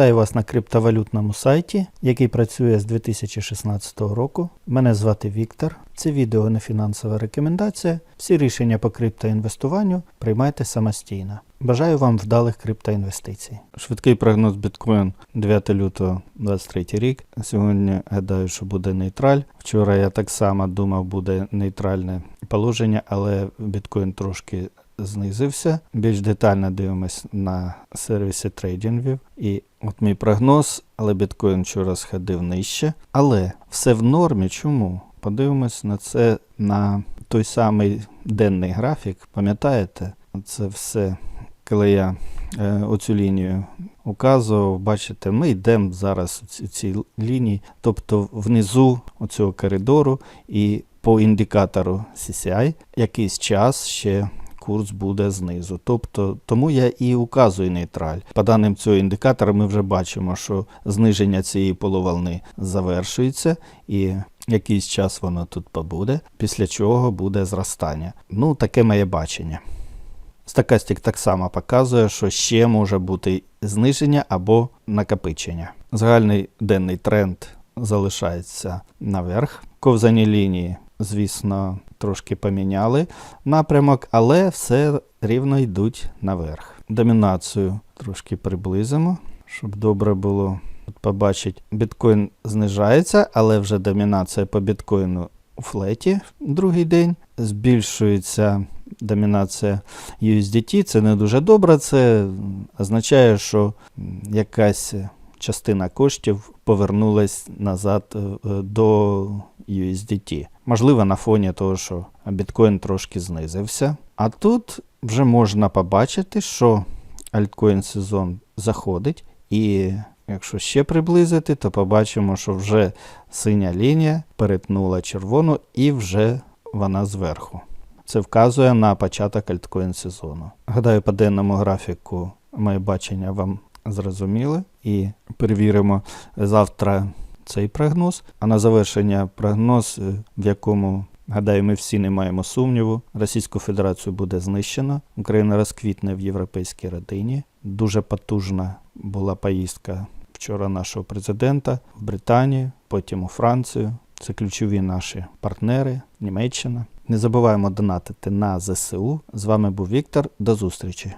Вітаю вас на криптовалютному сайті, який працює з 2016 року. Мене звати Віктор. Це відео не фінансова рекомендація. Всі рішення по криптоінвестуванню приймайте самостійно. Бажаю вам вдалих криптоінвестицій. Швидкий прогноз біткоін 9 лютого 23 рік. Сьогодні гадаю, що буде нейтраль. Вчора я так само думав, буде нейтральне положення, але біткоін трошки знизився. Більш детально дивимось на сервісі трейдингів. І от мій прогноз, але біткоін вчора сходив нижче. Але все в нормі. Чому? Подивимось на це на той самий денний графік. Пам'ятаєте, це все, коли я е, оцю лінію указував, бачите, ми йдемо зараз у ці- цій лінії, тобто внизу оцього коридору і по індикатору CCI якийсь час ще курс буде знизу. Тобто, тому я і указую нейтраль. По даним цього індикатора ми вже бачимо, що зниження цієї полуволни завершується і якийсь час воно тут побуде, після чого буде зростання. Ну, таке моє бачення. Стакастик так само показує, що ще може бути зниження або накопичення. Загальний денний тренд залишається наверх. Ковзані лінії, звісно, трошки поміняли напрямок, але все рівно йдуть наверх. Домінацію трошки приблизимо, щоб добре було побачити. Біткоін знижається, але вже домінація по біткоїну у флеті другий день. Збільшується домінація USDT. Це не дуже добре. Це означає, що якась частина коштів повернулась назад е, до USDT. Можливо, на фоні того, що біткоін трошки знизився. А тут вже можна побачити, що альткоін сезон заходить, і якщо ще приблизити, то побачимо, що вже синя лінія перетнула червону і вже вона зверху. Це вказує на початок альткоін сезону. Гадаю, по денному графіку моє бачення вам зрозуміли і перевіримо завтра цей прогноз. А на завершення прогноз, е, в якому, гадаю, ми всі не маємо сумніву. Російську Федерацію буде знищено. Україна розквітне в європейській родині. Дуже потужна була поїздка вчора нашого президента в Британію, потім у Францію. Це ключові наші партнери, Німеччина. Не забуваємо донатити на ЗСУ. З вами був Віктор. До зустрічі.